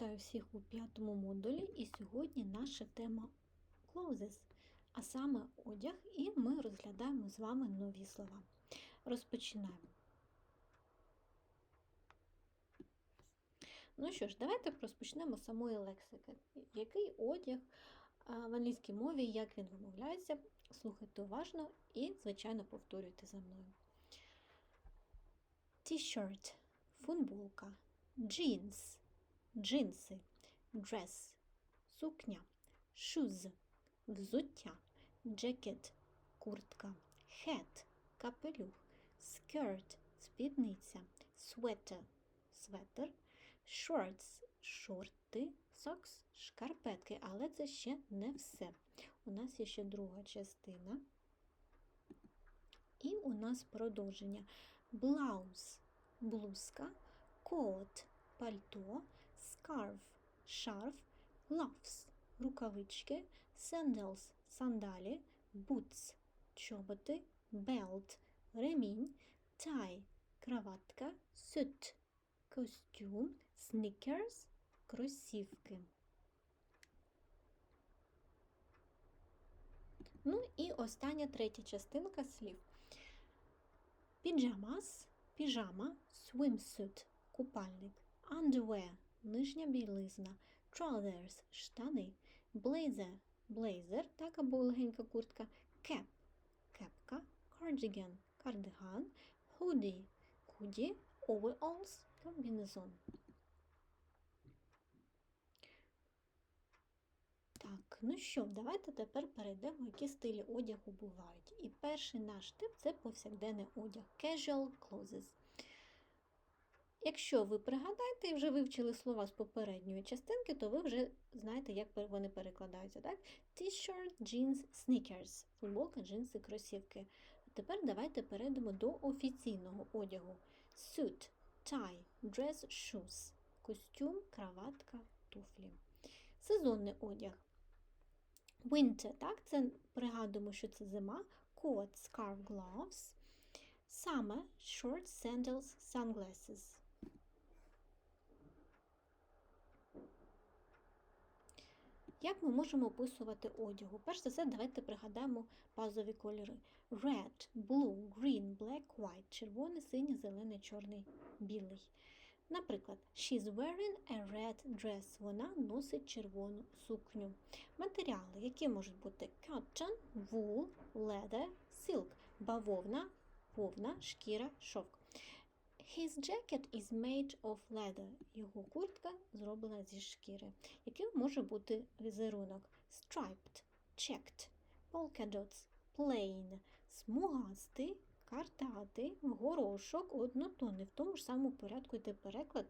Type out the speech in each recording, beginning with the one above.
Вітаю всіх у п'ятому модулі, і сьогодні наша тема clothes, а саме одяг, і ми розглядаємо з вами нові слова. Розпочинаємо. Ну що ж, давайте розпочнемо з самої лексики. Який одяг в англійській мові, як він вимовляється, слухайте уважно і, звичайно, повторюйте за мною. T-shirt – футболка, jeans – джинси, dress – сукня, shoes – взуття, jacket – куртка, hat – капелюх, skirt – спідниця, sweater – светр, shorts – шорти, socks – шкарпетки, але це ще не все. У нас є ще друга частина. І у нас продовження. Blouse – блузка, coat – пальто, scarf – шарф, gloves – рукавички, sandals – сандалі, boots – чоботи, belt – ремінь, tie – краватка, suit – костюм, sneakers – кросівки. Ну і остання третя частинка слів. Піджамас – піжама, swimsuit – купальник, underwear – нижня білизна, trousers – штани, blazer – блейзер, так або легенька куртка, cap – кепка, cardigan – кардиган, hoodie – худі, overalls – комбінезон. Так, ну що, давайте тепер перейдемо, які стилі одягу бувають. І перший наш тип це повсякденний одяг casual clothes. Якщо ви пригадаєте і вже вивчили слова з попередньої частинки, то ви вже знаєте, як вони перекладаються. так? T-shirt, jeans, sneakers, футболка, джинси, кросівки. Тепер давайте перейдемо до офіційного одягу. Suit, tie, dress, shoes, костюм, краватка, туфлі. Сезонний одяг. Winter, так, це пригадуємо, що це зима, coat, scarf, gloves. Summer, shorts, sandals, sunglasses. Як ми можемо описувати одягу? Перш за все, давайте пригадаємо базові кольори: Red, blue, green, black, white, червоний, синій, зелений, чорний, білий. Наприклад, she's wearing a red dress. Вона носить червону сукню. Матеріали, які можуть бути cotton, wool, leather, silk, бавовна, повна, шкіра, шовк. His jacket is made of leather. Його куртка зроблена зі шкіри. Яким може бути візерунок? Striped, checked, polka dots, plain, смугастий, картатий, горошок, однотонний. В тому ж самому порядку йде переклад,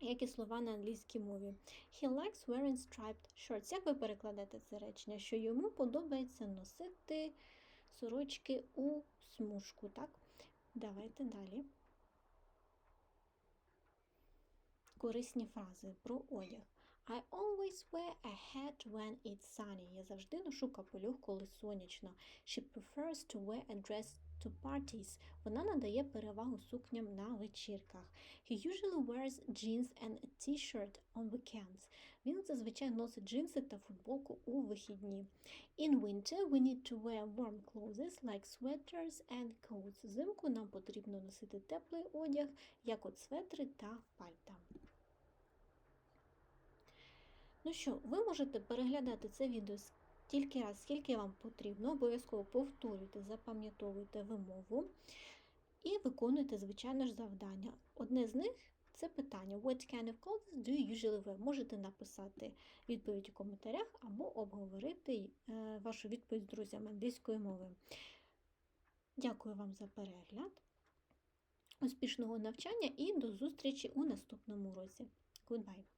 як і слова на англійській мові. He likes wearing striped shirts. Як ви перекладаєте це речення? Що йому подобається носити сорочки у смужку. так? Давайте далі. Корисні фрази про одяг. I always wear a hat when it's sunny. Я завжди ношу капелюх, коли сонячно. She prefers to wear a dress to parties. Вона надає перевагу сукням на вечірках. He usually wears jeans and a t-shirt on weekends. Він зазвичай носить джинси та футболку у вихідні. In winter we need to wear warm clothes like sweaters and coats. Взимку нам потрібно носити теплий одяг, як от светри та пальта. Ну що, ви можете переглядати це відео стільки раз, скільки вам потрібно, обов'язково повторюйте, запам'ятовуйте вимову і виконуйте, звичайно ж, завдання. Одне з них це питання: What kind of clothes do you usually wear? Можете написати відповідь у коментарях або обговорити е, вашу відповідь з друзями англійської мови. Дякую вам за перегляд. Успішного навчання і до зустрічі у наступному уроці. Goodbye!